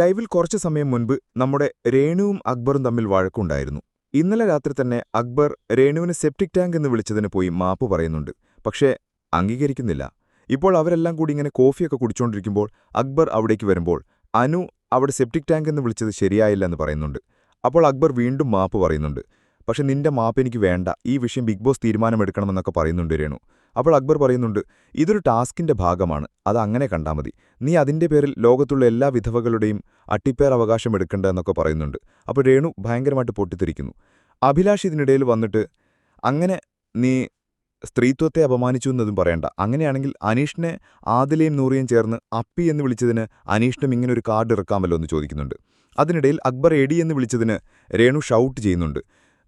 ലൈവിൽ കുറച്ചു സമയം മുൻപ് നമ്മുടെ രേണുവും അക്ബറും തമ്മിൽ വഴക്കുണ്ടായിരുന്നു. ഇന്നലെ രാത്രി തന്നെ അക്ബർ രേണുവിന് സെപ്റ്റിക് ടാങ്ക് എന്ന് വിളിച്ചതിന് പോയി മാപ്പ് പറയുന്നുണ്ട്. പക്ഷേ അംഗീകരിക്കുന്നില്ല. ഇപ്പോൾ അവരെല്ലാം കൂടി ഇങ്ങനെ കോഫിയൊക്കെ കുടിച്ചുകൊണ്ടിരിക്കുമ്പോൾ അക്ബർ അവിടേക്ക് വരുമ്പോൾ അനു അവിടെ സെപ്റ്റിക് ടാങ്ക് എന്ന് വിളിച്ചത് ശരിയായില്ല എന്ന് പറയുന്നുണ്ട്. അപ്പോൾ അക്ബർ വീണ്ടും മാപ്പ് പറയുന്നുണ്ട്. പക്ഷെ നിന്റെ മാപ്പ് എനിക്ക് വേണ്ട. ഈ വിഷയം ബിഗ് ബോസ് തീരുമാനമെടുക്കണമെന്നൊക്കെ പറയുന്നുണ്ട് രേണു. അപ്പോൾ അക്ബർ പറയുന്നുണ്ട് ഇതൊരു ടാസ്കിന്റെ ഭാഗമാണ് അത് അങ്ങനെ കണ്ടാൽ മതി. നീ അതിന്റെ പേരിൽ ലോകത്തുള്ള എല്ലാ വിധവകളുടെയും അട്ടിപ്പേർ അവകാശം എടുക്കേണ്ട എന്നൊക്കെ പറയുന്നുണ്ട്. അപ്പോൾ രേണു ഭയങ്കരമായിട്ട് പൊട്ടിത്തിരിക്കുന്നു അഭിലാഷ് ഇതിനിടയിൽ വന്നിട്ട് അങ്ങനെ നീ സ്ത്രീത്വത്തെ അപമാനിച്ചു എന്നതും പറയണ്ട. അങ്ങനെയാണെങ്കിൽ അനീഷിനെ ആദിലയും നൂറിയും ചേർന്ന് അപ്പി എന്ന് വിളിച്ചതിന് അനീഷിനും ഇങ്ങനെ ഒരു കാർഡ് ഇറക്കാമല്ലോ എന്ന് ചോദിക്കുന്നുണ്ട്. അതിനിടയിൽ അക്ബർ എഡി എന്ന് വിളിച്ചതിന് രേണു ഷൗട്ട് ചെയ്യുന്നുണ്ട്.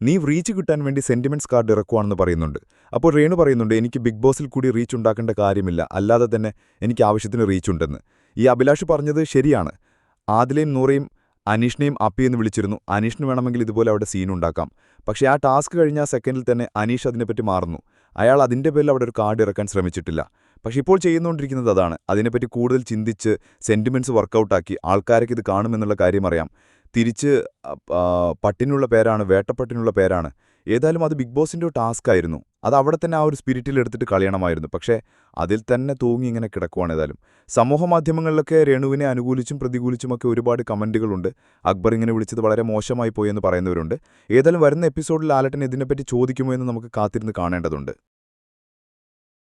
നീ റീച്ച് കിട്ടാൻ വേണ്ടി സെന്റിമെന്റ്സ് കാർഡ് ഇറക്കുവാണെന്ന് പറയുന്നുണ്ട്. അപ്പോൾ റേണു പറയുന്നുണ്ട് എനിക്ക് ബിഗ് ബോസിൽ കൂടി റീച്ച് ഉണ്ടാക്കേണ്ട കാര്യമില്ല. അല്ലാതെ തന്നെ എനിക്ക് ആവശ്യത്തിന് റീച്ച് ഉണ്ടെന്ന്. ഈ അഭിലാഷ് പറഞ്ഞത് ശരിയാണ്. ആദിലയും നൂറയും അനീഷിനെയും അപ്പി എന്ന് വിളിച്ചിരുന്നു. അനീഷിന് വേണമെങ്കിൽ ഇതുപോലെ അവിടെ സീൻ ഉണ്ടാക്കാം. പക്ഷേ ആ ടാസ്ക് കഴിഞ്ഞ സെക്കൻഡിൽ തന്നെ അനീഷ് അതിനെപ്പറ്റി മാറുന്നു. അയാൾ അതിന്റെ പേരിൽ അവിടെ ഒരു കാർഡ് ഇറക്കാൻ ശ്രമിച്ചിട്ടില്ല. പക്ഷേ ഇപ്പോൾ ചെയ്യുന്നുകൊണ്ടിരിക്കുന്നത് അതാണ്. അതിനെപ്പറ്റി കൂടുതൽ ചിന്തിച്ച് സെന്റിമെന്റ്സ് വർക്കൗട്ടാക്കി ആൾക്കാരൊക്കെ ഇത് കാണുമെന്നുള്ള കാര്യം അറിയാം. തിരിച്ച് പട്ടിനുള്ള പേരാണ് വേട്ടപ്പട്ടിനുള്ള പേരാണ്. ഏതായാലും അത് ബിഗ് ബോസിന്റെ ടാസ്ക് ആയിരുന്നു. അത് അവിടെ തന്നെ ആ ഒരു സ്പിരിറ്റിൽ എടുത്തിട്ട് കളയണമായിരുന്നു. പക്ഷേ അതിൽ തന്നെ തൂങ്ങി ഇങ്ങനെ കിടക്കുവാണ് ഏതായാലും. സമൂഹ മാധ്യമങ്ങളിലൊക്കെ രേണുവിനെ അനുകൂലിച്ചും പ്രതികൂലിച്ചുമൊക്കെ ഒരുപാട് കമന്റുകളുണ്ട്. അക്ബർ ഇങ്ങനെ വിളിച്ചത് വളരെ മോശമായി പോയി എന്ന് പറയുന്നവരുണ്ട്. ഏതായാലും വരുന്ന എപ്പിസോഡിൽ ആലട്ടൻ ഇതിനെപ്പറ്റി ചോദിക്കുമോ എന്ന് നമുക്ക് കാത്തിരുന്ന് കാണേണ്ടതുണ്ട്.